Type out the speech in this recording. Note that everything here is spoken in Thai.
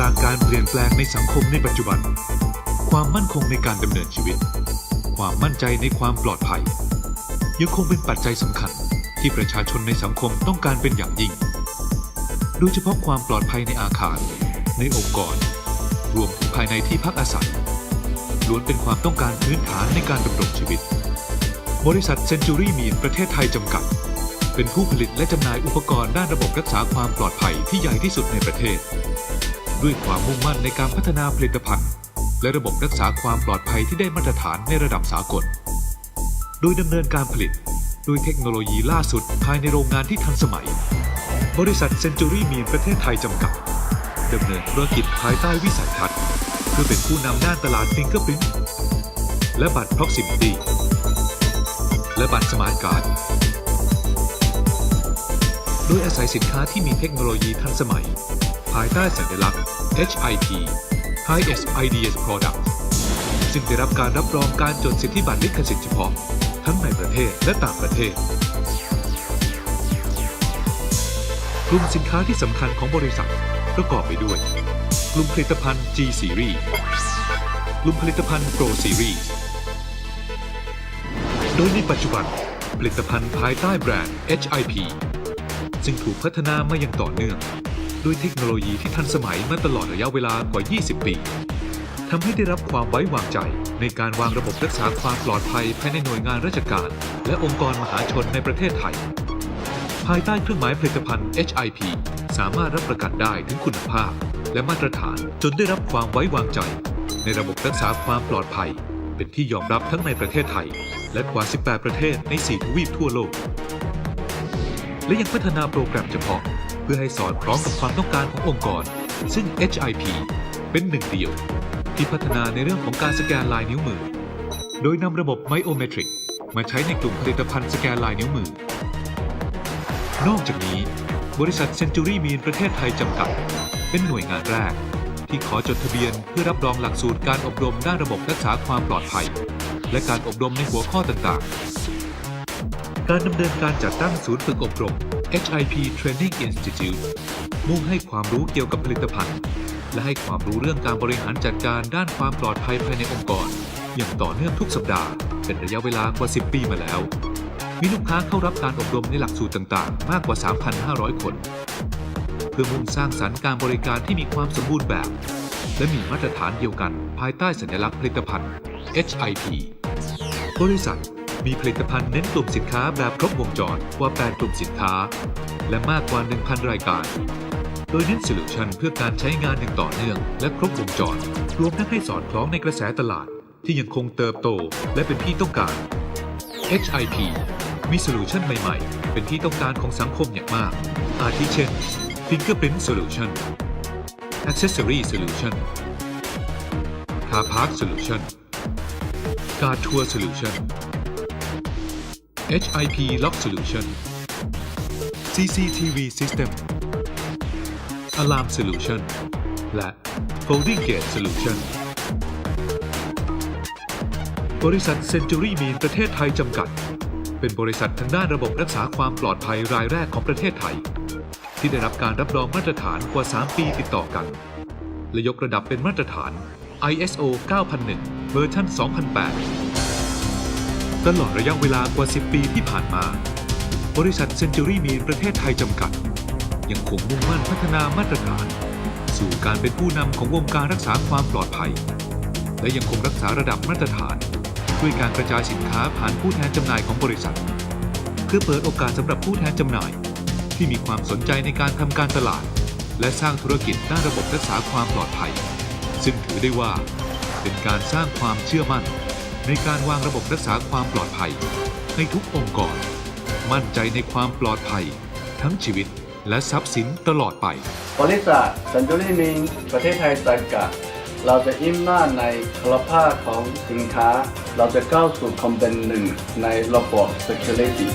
กลางการเปลี่ยนแปลงในสังคมในปัจจุบัน ความมั่นคงในการดำเนินชีวิต ความมั่นใจในความปลอดภัย ยังคงเป็นปัจจัยสำคัญที่ประชาชนในสังคมต้องการเป็นอย่างยิ่ง โดยเฉพาะความปลอดภัยในอาคาร ในองค์กร รวมถึงภายในที่พักอาศัย ล้วนเป็นความต้องการพื้นฐานในการดำรงชีวิต บริษัทเซนจูรี่มีนประเทศไทยจำกัด เป็นผู้ผลิตและจำหน่ายอุปกรณ์ด้านระบบรักษาความปลอดภัยที่ใหญ่ที่สุดในประเทศ ด้วยความมุ่งมั่นในการพัฒนาผลิตภัณฑ์ และระบบรักษาความปลอดภัยที่ได้มาตรฐานในระดับสากล โดยดำเนินการผลิตด้วยเทคโนโลยีล่าสุดภายในโรงงานที่ทันสมัย บริษัทเซนจูรี่มีนประเทศไทยจำกัดดำเนินธุรกิจภายใต้วิสัยทัศน์ เพื่อเป็นผู้นำด้านตลาดฟิงเกอร์พิ้นและบัตร Proximity และบัตรสมาร์ทการ์ดโดยอาศัยสินค้าที่มีเทคโนโลยีทันสมัยายใต้สัญลักษณ์ HIP Highest Ideas Product ซึ่งได้รับการรับรองการจดสิทธิบัตรลิขสิทธิ์เฉพาะ ทั้งในประเทศและต่างประเทศกลุ่มสินค้าที่สำคัญของบริษัทประกอบไปด้วย กลุ่มผลิตภัณฑ์ G Series กลุ่มผลิตภัณฑ์ Pro Series โดยในปัจจุบัน ผลิตภัณฑ์ภายใต้แบรนด์ HIP ซึ่งถูกพัฒนามาอย่างต่อเนื่อง ด้วยเทคโนโลยีที่ทันสมัยมาตลอดระยะเวลากว่า 20 ปีทำให้ได้รับความไว้วางใจ ในการวางระบบรักษาความปลอดภัยภายในหน่วยงานราชการ และองค์กรมหาชนในประเทศไทย ภายใต้เครื่องหมายผลิตภัณฑ์ HIP สามารถรับประกันได้ถึงคุณภาพ และมาตรฐานจนได้รับความไว้วางใจ ในระบบรักษาความปลอดภัย เป็นที่ยอมรับทั้งในประเทศไทย และกว่า 18 ประเทศใน 4 ทวีปทั่วโลก และยังพัฒนาโปรแกรมเฉพาะ พื่อให้สอดคล้องกับความต้องการขององค์กร ซึ่ง HIP เป็นหนึ่งเดียว ที่พัฒนาในเรื่องของการสแกนลายนิ้วมือ โดยนำระบบไ i โอเมตริกมาใช้ในกลุ่มผลิตภัณฑ์สแกนลายนิ้วมือ นอกจากนี้ บริษัทเซนจูรี่มีนประเทศไทยจำกัด เป็นหน่วยงานแรก ที่ขอจดทะเบียนเพื่อรับรองหลักสูตรการอบรมด้านระบบรักษาความปลอดภัย และการอบรมในหัวข้อต่างๆ การดำเนินการจัดตั้งศูนย์ฝึกอบรม HIP Training Institute มุ่งให้ความรู้เกี่ยวกับผลิตภัณฑ์ และให้ความรู้เรื่องการบริหารจัดการด้านความปลอดภัยภายในองค์กร อย่างต่อเนื่องทุกสัปดาห์ เป็นระยะเวลากว่า 10 ปีมาแล้ว มีลูกค้าเข้ารับการอบรมในหลักสูตรต่างๆ มากกว่า 3,500 คน เพื่อมุ่งสร้างสรรค์การบริการที่มีความสมบูรณ์แบบ และมีมาตรฐานเดียวกันภายใต้สัญลักษณ์ผลิตภัณฑ์ HIP บริษัท มีผลิตภัณฑ์เน้นกลุ่มสินค้าแบบครบวงจรกว่า 8 กลุ่มสินค้า และมากกว่า 1,000 รายการ โดยเน้นโซลูชันเพื่อการใช้งานอย่างต่อเนื่อง และครบวงจร รวมทั้งให้สอดคล้องในกระแสตลาด ที่ยังคงเติบโตและเป็นที่ต้องการ HIP มีโซลูชันใหม่ๆ เป็นที่ต้องการของสังคมอย่างมาก อาทิเช่น Fingerprint Solution Accessory Solution Car Park Solution Guard Tour Solution HIP Lock Solution CCTV System Alarm Solution และ Folding Gate Solution บริษัทเซนจูรี่มีนประเทศไทยจำกัด เป็นบริษัททางด้านระบบรักษาความปลอดภัยรายแรกของประเทศไทย ที่ได้รับการรับรองมาตรฐานกว่า 3 ปีติดต่อกัน และยกระดับเป็นมาตรฐาน ISO 9001 เวอร์ชัน2008 ตลอดระยะเวลากว่า 10 ปีที่ผ่านมา บริษัทเซนจูรี่มีนประเทศไทยจำกัด ยังคงมุ่งมั่นพัฒนามาตรการ สู่การเป็นผู้นำของวงการรักษาความปลอดภัย และยังคงรักษาระดับมาตรฐาน ด้วยการกระจายสินค้าผ่านผู้แทนจำหน่ายของบริษัท เพื่อเปิดโอกาสสำหรับผู้แทนจำหน่าย ที่มีความสนใจในการทำการตลาด และสร้างธุรกิจด้านระบบรักษาความปลอดภัย ซึ่งถือได้ว่า เป็นการสร้างความเชื่อมั่น ในการวางระบบรักษาความปลอดภัยให้ทุกองค์กร มั่นใจในความปลอดภัย ทั้งชีวิตและทรัพย์สินตลอดไป บริษัทสันจุริมิงประเทศไทยจำกัด เราจะอิ่มหน้าในคุณภาพของสินค้า เราจะก้าวสู่ความเป็นหนึ่งในระบบ security